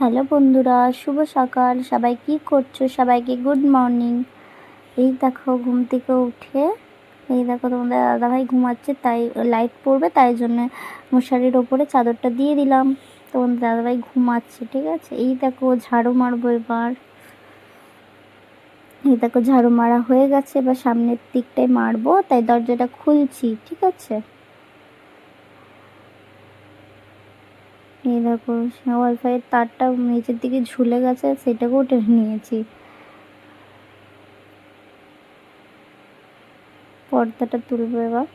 Hello বন্ধুরা, শুভ সকাল। সবাই কি করছ? সবাইকে গুড মর্নিং। এই দেখো, ঘুম থেকে উঠে, এই দেখো তোমাদের দাদাভাই ঘুমাচ্ছে, তাই লাইট পড়বে, তাই জন্য মশারির ওপরে চাদরটা দিয়ে দিলাম। তোমাদের দাদাভাই ঘুমাচ্ছে, ঠিক আছে? এই দেখো, ঝাড়ু মারবো এবার। এই দেখো, ঝাড়ু মারা হয়ে গেছে, এবার সামনের দিকটাই মারবো, তাই দরজাটা খুলছি, ঠিক আছে? এই দেখো ওয়াইফাইয়ের তারটা নিচের দিকে ঝুলে গেছে, সেটাকেও টেনে নিয়েছি। পর্দাটা তুলবো এবার।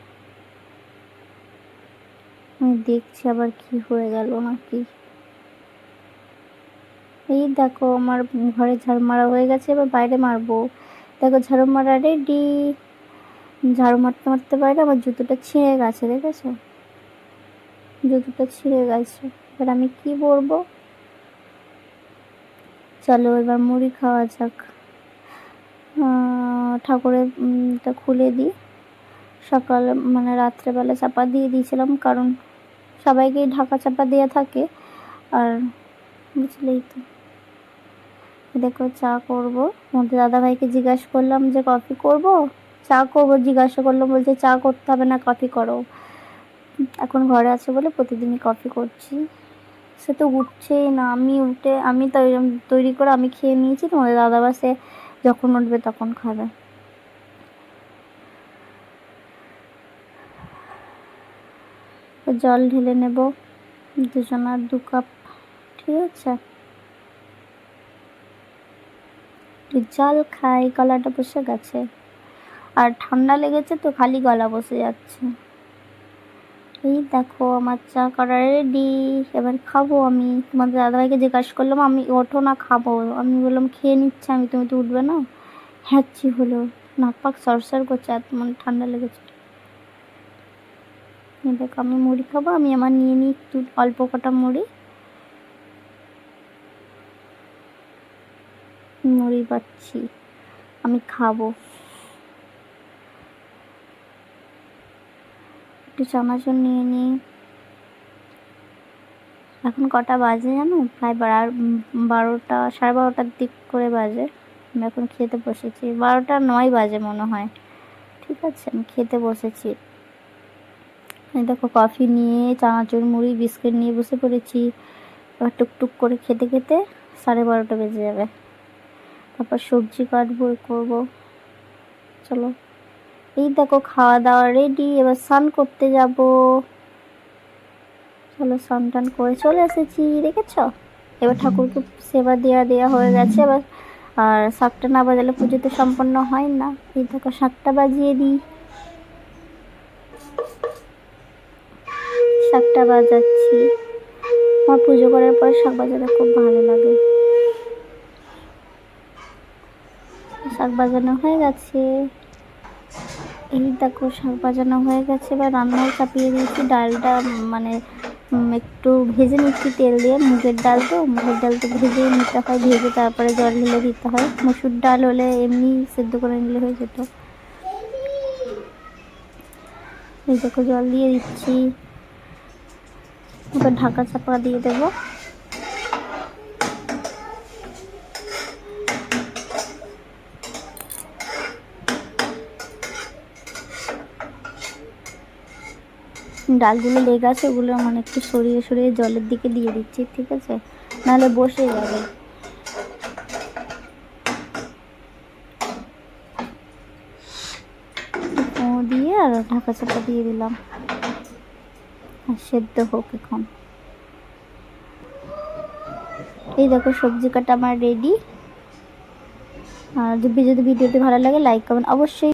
আমি দেখছি আবার কি হয়ে গেল নাকি। এই দেখো, আমার ঘরে ঝাড়ু মারা হয়ে গেছে, এবার বাইরে মারবো। দেখো ঝাড়ু মারা রেডি ঝাড়ু মারতে মারতে বাইরে আমার জুতোটা ছিঁড়ে গেছে, দেখেছ? জুতোটা ছিঁড়ে গেছে। এবার আমি কি পরবো চলো এবার মুড়ি খাওয়া যাক। ঠাকুরের খুলে দিই। সকালে মানে রাত্রেবেলা চাপা দিয়ে দিয়েছিলাম, কারণ সবাইকেই ঢাকা চাপা দেওয়া থাকে। আর বুঝলেই তো। দেখো, চা করব। মধ্যে দাদাভাইকে জিজ্ঞাসা করলাম যে, কফি করব? চা করব। জিজ্ঞাসা করলাম বলছে, চা করতে হবে না, কফি করো। এখন ঘরে আছে বলে প্রতিদিনই কফি করছি। সে তো উঠছেই না, আমি উঠে, আমি তৈরি করে আমি খেয়ে নিয়েছি, তোমাদের দাদা বাসে যখন উঠবে তখন খাবে। জল ঢেলে নেব দুজনার দু কাপ, ঠিক আছে? জল খাই, গলাটা বসে গেছে। আর ঠান্ডা লেগেছে তো খালি গলা বসে যাচ্ছে। এই দেখো, আমার চা করা রেডি এবার খাব আমি। তোমাদের দাদাভাইকে জিজ্ঞাসা করলাম, আমি ওঠো না, খাব। আমি বললাম, খেয়ে নিচ্ছি, আমি, তুমি তো উঠবে না? হ্যাচ্ছি হলো। নাক পাক সরসর করছে, এত মানে ঠান্ডা লেগেছে। দেখো, আমি মুড়ি খাব, আমি আমার নিয়ে নিই একটু অল্প কটা মুড়ি। মুড়ি পাচ্ছি। আমি খাব। একটু চানাচুর নিয়ে নিই। এখন কটা বাজে জানো? প্রায় বারোটা, সাড়ে বারোটার দিক করে বাজে। আমি এখন খেতে বসেছি। বারোটা নয় বাজে মনে হয়। ঠিক আছে, আমি খেতে বসেছি। দেখো, কফি নিয়ে, চানাচুর, মুড়ি, বিস্কিট নিয়ে বসে পড়েছি। এবার টুকটুক করে খেতে খেতে সাড়ে বারোটা বেজে যাবে। তারপর সবজি কাটবো করব। চলো। এই দেখো খাওয়া দাওয়া রেডি এবার স্নান করতে যাব। চলো স্নান টান করে চলে এসেছি, দেখেছ? এবার ঠাকুরকে সেবা দেওয়া দেওয়া হয়ে গেছে, এবার আর শাকটা না বাজালে পুজো তো সম্পন্ন হয় না। এই দেখো শাকটা বাজিয়ে দিই। শাকটা বাজাচ্ছি। আমার পুজো করার পর শাক বাজাতে খুব ভালো লাগে। শাক বাজানো হয়ে গেছে। এই দেখো শাক বাজানো হয়ে গেছে, এবার রান্নাও চাপিয়ে দিয়েছি। ডালটা মানে একটু ভেজে নিচ্ছি তেল দিয়ে। মুগের ডাল তো, মুগের ডাল তো ভেজে নিতে হয়। ভেজে তারপরে জল ঢেলে দিতে হয়। মুসুর ডাল হলে এমনি সেদ্ধ করে নিলে হয়ে যেত। এই দেখো জল দিয়ে দিচ্ছি। এবার ঢাকা চাপা দিয়ে দেবো। ডালগুলো লেগে আছে, ওগুলো মানে একটু সরিয়ে সরিয়ে জলের দিকে দিয়ে দিচ্ছি, ঠিক আছে? নাহলে বসে যাবে। দিয়ে আর ঢাকা চাপা দিয়ে দিলাম। আর সেদ্ধ হোক এখন। এই দেখো, সবজি কাটা আমার রেডি আর যদি ভিডিওটি ভালো লাগে লাইক করবেন অবশ্যই